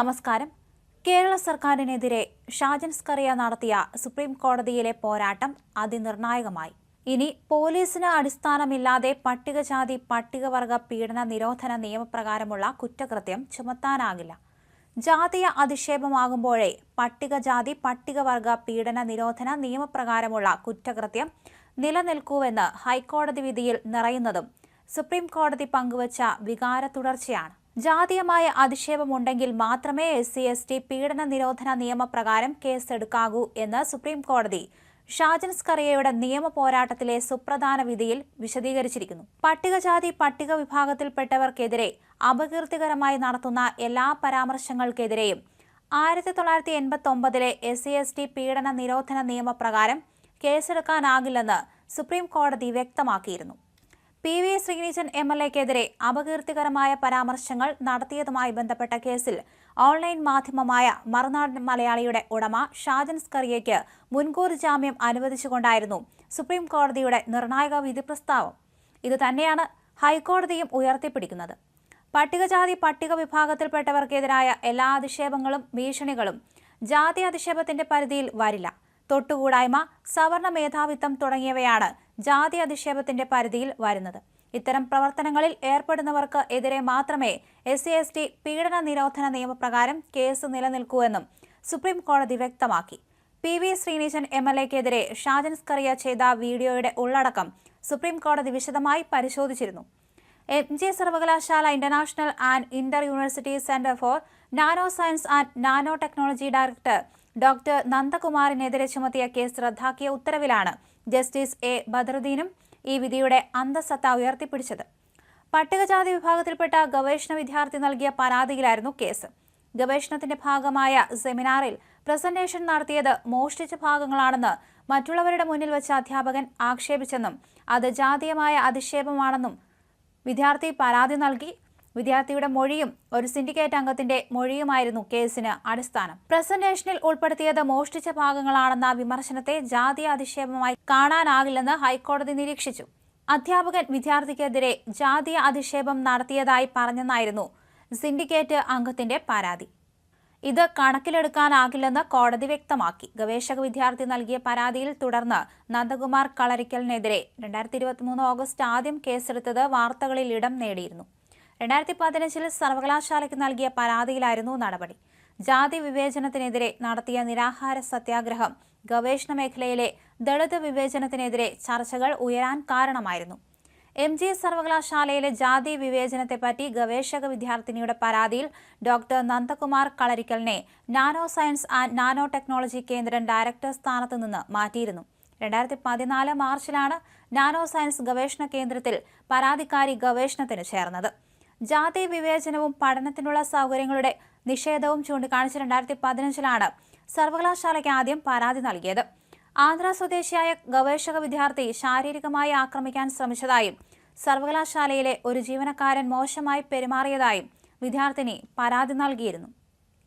നമസ്കാരം. കേരള സർക്കാരിനെതിരെ ഷാജൻ സ്കറിയ നടത്തിയ സുപ്രീം കോടതിയിലെ പോരാട്ടം അതിനിർണായകമായി. ഇനി പോലീസിന് അടിസ്ഥാനമില്ലാതെ പട്ടികജാതി പട്ടികവർഗ പീഡന നിരോധന നിയമപ്രകാരമുള്ള കുറ്റകൃത്യം ചുമത്താനാകില്ല. ജാതീയ അധിക്ഷേപമാകുമ്പോഴേ പട്ടികജാതി പട്ടികവർഗ പീഡന നിരോധന നിയമപ്രകാരമുള്ള കുറ്റകൃത്യം നിലനിൽക്കൂവെന്ന് ഹൈക്കോടതി വിധിയിൽ നിറയുന്നതും സുപ്രീം കോടതി പങ്കുവച്ച വികാര തുടർച്ചയാണ്. ജാതീയമായ അധിക്ഷേപമുണ്ടെങ്കിൽ മാത്രമേ എസ് സി എസ് ടി പീഡന നിരോധന നിയമപ്രകാരം കേസെടുക്കാകൂ എന്ന് സുപ്രീം കോടതി ഷാജൻ സ്കറിയയുടെ നിയമ പോരാട്ടത്തിലെ സുപ്രധാന വിധിയിൽ വിശദീകരിച്ചിരിക്കുന്നു. പട്ടികജാതി പട്ടിക വിഭാഗത്തിൽപ്പെട്ടവർക്കെതിരെ അപകീർത്തികരമായി നടത്തുന്ന എല്ലാ പരാമർശങ്ങൾക്കെതിരെയും ആയിരത്തി തൊള്ളായിരത്തി എൺപത്തി ഒമ്പതിലെ എസ് സി എസ് ടി പീഡന നിരോധന നിയമപ്രകാരം കേസെടുക്കാനാകില്ലെന്ന് സുപ്രീം കോടതി വ്യക്തമാക്കിയിരുന്നു. P V Sreenijan M L എക്കെതിരെ അപകീർത്തികരമായ പരാമർശങ്ങൾ നടത്തിയതുമായി ബന്ധപ്പെട്ട കേസിൽ ഓൺലൈൻ മാധ്യമമായ മറുനാടൻ മലയാളിയുടെ ഉടമ ഷാജൻ സ്കറിയയ്ക്ക് മുൻകൂർ ജാമ്യം അനുവദിച്ചുകൊണ്ടായിരുന്നു സുപ്രീം കോടതിയുടെ നിർണായക വിധി പ്രസ്താവം. ഇത് തന്നെയാണ് ഹൈക്കോടതിയും ഉയർത്തിപ്പിടിക്കുന്നത്. പട്ടികജാതി പട്ടിക വിഭാഗത്തിൽപ്പെട്ടവർക്കെതിരായ എല്ലാ അധിക്ഷേപങ്ങളും ഭീഷണികളും ജാതി അധിക്ഷേപത്തിന്റെ പരിധിയിൽ വരില്ല. തൊട്ടുകൂടായ്മ സവർണ മേധാവിത്വം തുടങ്ങിയവയാണ് ജാതി അധിക്ഷേപത്തിന്റെ പരിധിയിൽ വരുന്നത്. ഇത്തരം പ്രവർത്തനങ്ങളിൽ ഏർപ്പെടുന്നവർക്ക് എതിരെ മാത്രമേ എസ് സി എസ് ടി പീഡന നിരോധന നിയമപ്രകാരം കേസ് നിലനിൽക്കൂ എന്നും സുപ്രീം കോടതി വ്യക്തമാക്കി. P V Srinijan M L എക്കെതിരെ Shajan Skaria ചെയ്ത വീഡിയോയുടെ ഉള്ളടക്കം സുപ്രീം കോടതി വിശദമായി പരിശോധിച്ചിരുന്നു. എം ജെ സർവകലാശാല international and inter university centre for nano science and nano technology director doctor നന്ദകുമാറിനെതിരെ ചുമത്തിയ കേസ് റദ്ദാക്കിയ ഉത്തരവിലാണ് ജസ്റ്റിസ് എ. ബദറുദ്ദീനും ഈ വിധിയുടെ അന്തസത്ത ഉയർത്തിപ്പിടിച്ചത്. പട്ടികജാതി വിഭാഗത്തിൽപ്പെട്ട ഗവേഷണ വിദ്യാർത്ഥി നൽകിയ പരാതിയിലായിരുന്നു കേസ്. ഗവേഷണത്തിന്റെ ഭാഗമായ സെമിനാറിൽ പ്രസന്റേഷൻ നടത്തിയത് മോഷ്ടിച്ച ഭാഗങ്ങളാണെന്ന് മറ്റുള്ളവരുടെ മുന്നിൽ വെച്ച അധ്യാപകൻ ആക്ഷേപിച്ചെന്നും അത് ജാതീയമായ അധിക്ഷേപമാണെന്നും വിദ്യാർത്ഥി പരാതി നൽകി. വിദ്യാർത്ഥിയുടെ മൊഴിയും ഒരു സിൻഡിക്കേറ്റ് അംഗത്തിന്റെ മൊഴിയുമായിരുന്നു കേസിന് അടിസ്ഥാനം. പ്രസന്റേഷനിൽ ഉൾപ്പെടുത്തിയത് മോഷ്ടിച്ച ഭാഗങ്ങളാണെന്ന വിമർശനത്തെ ജാതീയ അധിക്ഷേപമായി കാണാനാകില്ലെന്ന് ഹൈക്കോടതി നിരീക്ഷിച്ചു. അധ്യാപകൻ വിദ്യാർത്ഥിക്കെതിരെ ജാതീയ അധിക്ഷേപം നടത്തിയതായി പറഞ്ഞെന്നായിരുന്നു സിൻഡിക്കേറ്റ് അംഗത്തിന്റെ പരാതി. ഇത് കണക്കിലെടുക്കാനാകില്ലെന്ന് കോടതി വ്യക്തമാക്കി. ഗവേഷക വിദ്യാർത്ഥി നൽകിയ പരാതിയിൽ തുടർന്ന് നന്ദകുമാർ കളരിക്കലിനെതിരെ രണ്ടായിരത്തി ഇരുപത്തിമൂന്ന് ഓഗസ്റ്റ് ആദ്യം കേസെടുത്തത് വാർത്തകളിൽ ഇടം നേടിയിരുന്നു. രണ്ടായിരത്തി പതിനഞ്ചിൽ സർവകലാശാലയ്ക്ക് നൽകിയ പരാതിയിലായിരുന്നു നടപടി. ജാതി വിവേചനത്തിനെതിരെ നടത്തിയ നിരാഹാര സത്യാഗ്രഹം ഗവേഷണ മേഖലയിലെ ദളിത് വിവേചനത്തിനെതിരെ ചർച്ചകൾ ഉയരാൻ കാരണമായിരുന്നു. എം ജി എസ് സർവകലാശാലയിലെ ജാതി വിവേചനത്തെപ്പറ്റി ഗവേഷക വിദ്യാർത്ഥിനിയുടെ പരാതിയിൽ doctor Nandakumar കളരിക്കലിനെ nano science and nano technology കേന്ദ്രം ഡയറക്ടർ സ്ഥാനത്ത് നിന്ന് മാറ്റിയിരുന്നു. രണ്ടായിരത്തി പതിനാല് മാർച്ചിലാണ് നാനോ സയൻസ് ഗവേഷണ കേന്ദ്രത്തിൽ പരാതിക്കാരി ഗവേഷണത്തിന് ചേർന്നത്. ജാതി വിവേചനവും പഠനത്തിനുള്ള സൗകര്യങ്ങളുടെ നിഷേധവും ചൂണ്ടിക്കാണിച്ച് രണ്ടായിരത്തി പതിനഞ്ചിലാണ് സർവകലാശാലയ്ക്ക് ആദ്യം പരാതി നൽകിയത്. ആന്ധ്ര സ്വദേശിയായ ഗവേഷക വിദ്യാർത്ഥി ശാരീരികമായി ആക്രമിക്കാൻ ശ്രമിച്ചതായും സർവകലാശാലയിലെ ഒരു ജീവനക്കാരൻ മോശമായി പെരുമാറിയതായും വിദ്യാർത്ഥിനി പരാതി നൽകിയിരുന്നു.